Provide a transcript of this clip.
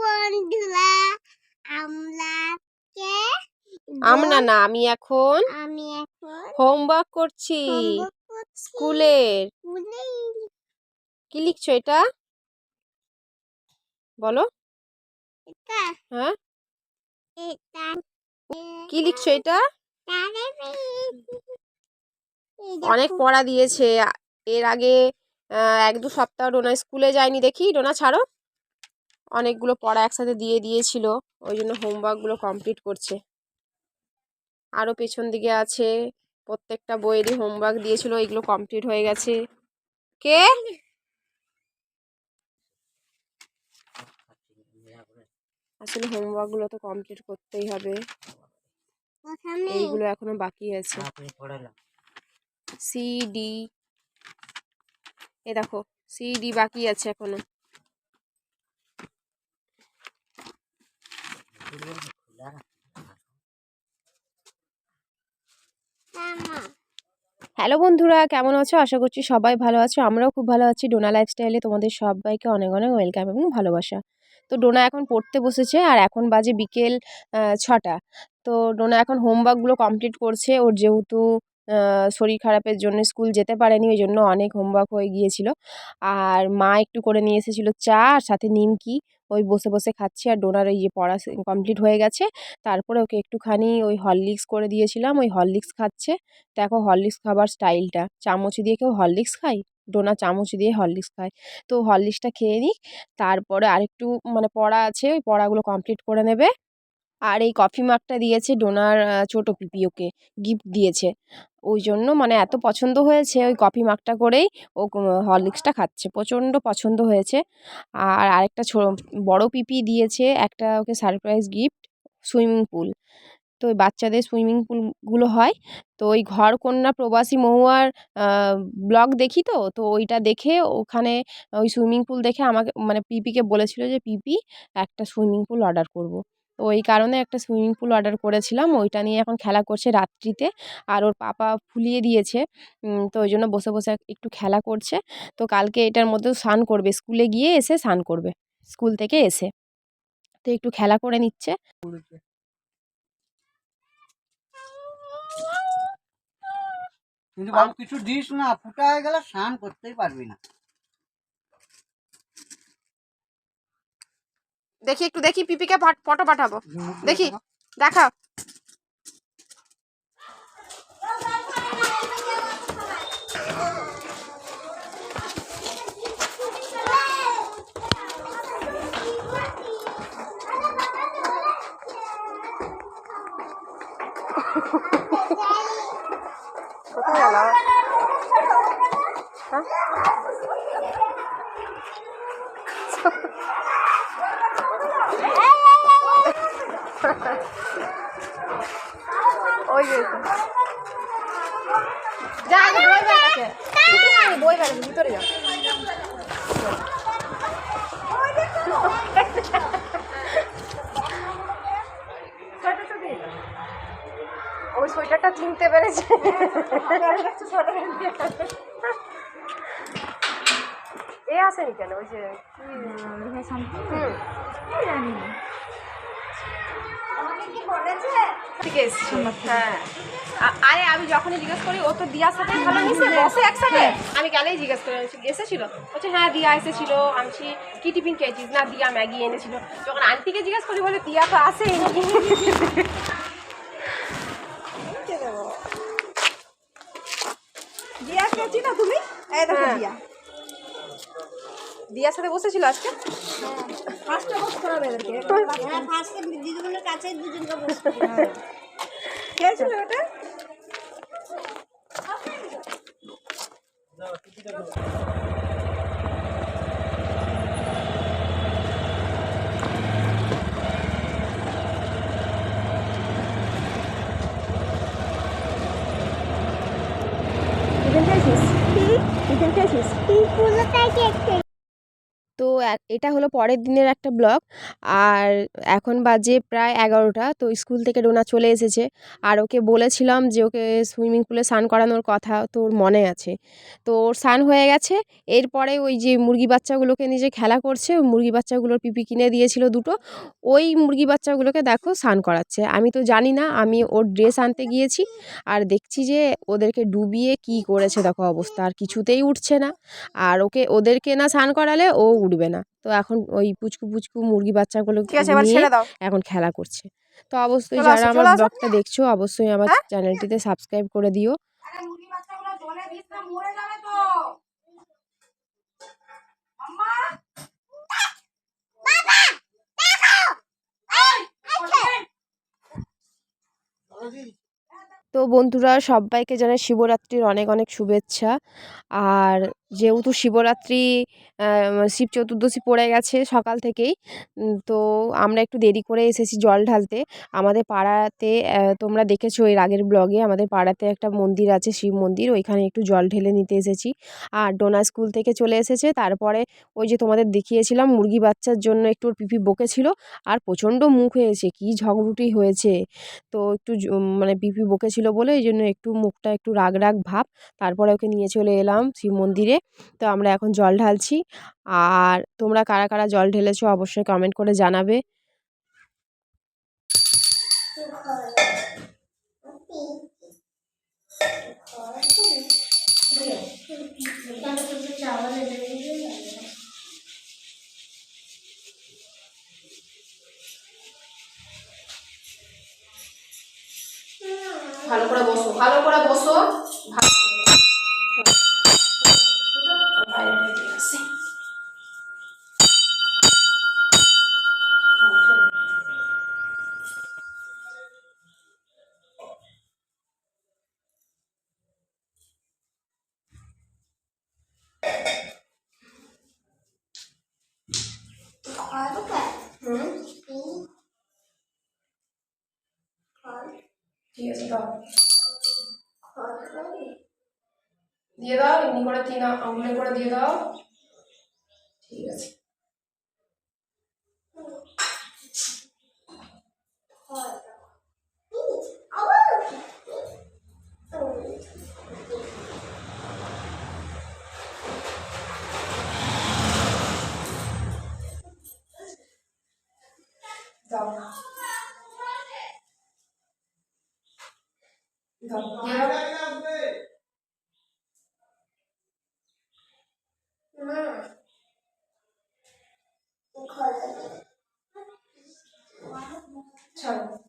বন্ধুরা আমরাকে আমরা না আমি এখন আমি এখন হোমওয়ার্ক করছি। স্কুলের কি লিখছো এটা? বলো। হ্যাঁ। কি লিখছো এটা? অনেক পড়া দিয়েছে। এর আগে এক দু সপ্তাহ ডোনা স্কুলে যায়নি দেখি। ডোনা ছাড়ো। অনেকগুলো পড়া একসাথে দিয়ে দিয়েছিল। ওই জন্য হোমওয়ার্কগুলো কমপ্লিট করছে। আরও পেছন দিকে আছে, প্রত্যেকটা বইয়েরই হোমওয়ার্ক দিয়েছিল, এগুলো কমপ্লিট হয়ে গেছে। কে? আসলে হোমওয়ার্কগুলো তো কমপ্লিট করতেই হবে। এইগুলো এখনও বাকি আছে। সি ডি এ দেখো সি ডি বাকি আছে এখনও। হ্যালো বন্ধুরা, কেমন আছো? আশা করছি সবাই ভালো আছো। আমরাও খুব ভালো আছি। ডোনা লাইফস্টাইলে তোমাদের সবাইকে অনেক অনেক ওয়েলকাম এবং ভালোবাসা। তো ডোনা এখন পড়তে বসেছে আর এখন বাজে বিকেল ছটা। তো ডোনা এখন হোমওয়ার্কগুলো কমপ্লিট করছে। ওর যেহেতু শরীর খারাপের জন্য স্কুল যেতে পারেনি ওই জন্য অনেক হোমওয়ার্ক হয়ে গিয়েছিল। আর মা একটু করে নিয়ে এসেছিল চা, আর সাথে নিমকি। ওই বসে বসে খাচ্ছি, আর ডোনার ওই যে পড়া কমপ্লিট হয়ে গেছে। তারপরে ওকে একটুখানি ওই হরলিক্স করে দিয়েছিলাম, ওই হরলিক্স খাচ্ছে। দেখো হরলিক্স খাবার স্টাইলটা চামচ দিয়ে কেউ হরলিক্স খায়? ডোনা চামচ দিয়ে হরলিক্স খায়। তো হরলিক্সটা খেয়ে নিই তারপরে আরেকটু মানে পড়া আছে, ওই পড়াগুলো কমপ্লিট করে নেবে। আর এই কফি মাগটা দিয়েছে ডোনার ছোটো পিপি ওকে গিফট দিয়েছে। ওই জন্য মানে এত পছন্দ হয়েছে ওই কফি মাগটা করেই, ও হরলিক্সটা খাচ্ছে, প্রচণ্ড পছন্দ হয়েছে। আর আরেকটা ছো, বড় পিপি দিয়েছে, একটা okay surprise gift swimming pool তো ওই বাচ্চাদের সুইমিং পুলগুলো হয়। তো ওই ঘর কন্যা প্রবাসী মহুয়ার ব্লগ দেখি তো? তো ওইটা দেখে ওখানে, ওই সুইমিং পুল দেখে আমাকে মানে পিপিকে বলেছিল যে, পিপি, একটা সুইমিং পুল অর্ডার করব। তো ওই কারণে একটা সুইমিং পুল অর্ডার করেছিলাম। ওইটা নিয়ে এখন খেলা করছে রাত্রিতে। আর ওর পাপা ফুলিয়ে দিয়েছে। তো ওই জন্য বসে বসে একটু খেলা করছে। তো কালকে এটার মধ্যেও স্নান করবে। স্কুলে গিয়ে এসে স্নান করবে। স্কুল থেকে এসে। তো একটু খেলা করে নিচ্ছে। কিছু দিস না। ফুটা হয়ে গেলে স্নান করতেই পারবি না। দেখি একটু দেখি পিপিকে ফটো পাঠাবো। দেখি দেখা কোথায় গেল হ্যাঁ? ওই যে। যা বই হয়নি বই বের ভিতরে যা ওই সোয়েটারটা চিনতে পেরেছে এ আসেনি কেন ওই যে হুম। থেকে এসছি হ্যাঁ। আরে আমি যখনই জিজ্ঞেস করি ও তো দিয়ার সাথে ভালো মিশে বসে একসাথে? আমি গেলেই জিজ্ঞেস করে এসেছিল? বলছে হ্যাঁ দিয়া এসেছিল। আমি কি টিফিন খেয়েছিস? না দিয়া ম্যাগি এনেছিল। যখন আন্টিকে জিজ্ঞেস করি বলে দিয়া তো আসেই দিয়া খেয়েছি না তুমি? হ্যাঁ। দিয়া। দিয়ার সাথে বসেছিল আজকে? হবে এদেরকে। হ্যাঁ ফার্স্টে দিদিগুলোর কাছে দুজনকে বসতে খেয়েছিল ওটা? এটা হলো পরের দিনের একটা ব্লগ। আর এখন বাজে প্রায় এগারোটা, তো স্কুল থেকে ডোনা চলে এসেছে। আর ওকে বলেছিলাম যে ওকে সুইমিং পুলে স্নান করানোর কথা তো ওর মনে আছে। তো ওর স্নান হয়ে গেছে। এরপরে ওই যে মুরগি বাচ্চাগুলোকে যে খেলা করছে মুরগি বাচ্চাগুলোর পিপি কিনে দিয়েছিল দুটো। ওই মুরগি বাচ্চাগুলোকে দেখো স্নান করাচ্ছে। আমি তো জানি না, আমি ওর ড্রেস আনতে গিয়েছি। আর দেখছি যে ওদেরকে ডুবিয়ে কি করেছে, দেখো অবস্থা। আর কিছুতেই উঠছে না। আর ওকে, ওদেরকে না স্নান করালে ও উঠবে না। তো এখন ওই পুচকু পুচকু মুরগি বাচ্চাগুলো এখন খেলা করছে। তো অবশ্যই যারা আমার ব্লগটা দেখছ অবশ্যই আমার হ্যাঁ? চ্যানেলটিতে সাবস্ক্রাইব করে দিও। তো বন্ধুরা সবাইকে জানাই শিবরাত্রির অনেক অনেক শুভেচ্ছা। আর যেহেতু শিবরাত্রি শিব চতুর্দশী পড়ে গেছে সকাল থেকেই তো আমরা একটু দেরি করে এসেছি জল ঢালতে। আমাদের পাড়াতে তোমরা দেখেছ এর আগের ব্লগে, আমাদের পাড়াতে একটা মন্দির আছে শিব মন্দির, ওইখানে একটু জল ঢেলে নিতে এসেছি। আর ডোনা স্কুল থেকে চলে এসেছে, তারপরে ওই যে তোমাদের দেখিয়েছিলাম মুরগি বাচ্চার জন্য একটু ওর পিপি বকেছিল আর প্রচণ্ড মুখ হয়েছে, কী ঝগড়ুটি হয়েছে। তো একটু মানে পিপি বকেছিল বলে এই জন্য একটু মুখটা একটু রাগ রাগ ভাব, তারপরে ওকে নিয়ে চলে এলাম শিব মন্দিরে। তো আমরা এখন জল ঢালছি। আর তোমরা কারা কারা জল ঢেলেছো অবশ্যই কমেন্ট করে জানাবে। ভালো করে বসো, ভালো করে বসো ঠিক আছে দাও দিয়ে দাও এমনি করে তিন আঙুলে করে দিয়ে দাও ঠিক আছে দাও দাও দিয়ে দাও ছাড়ো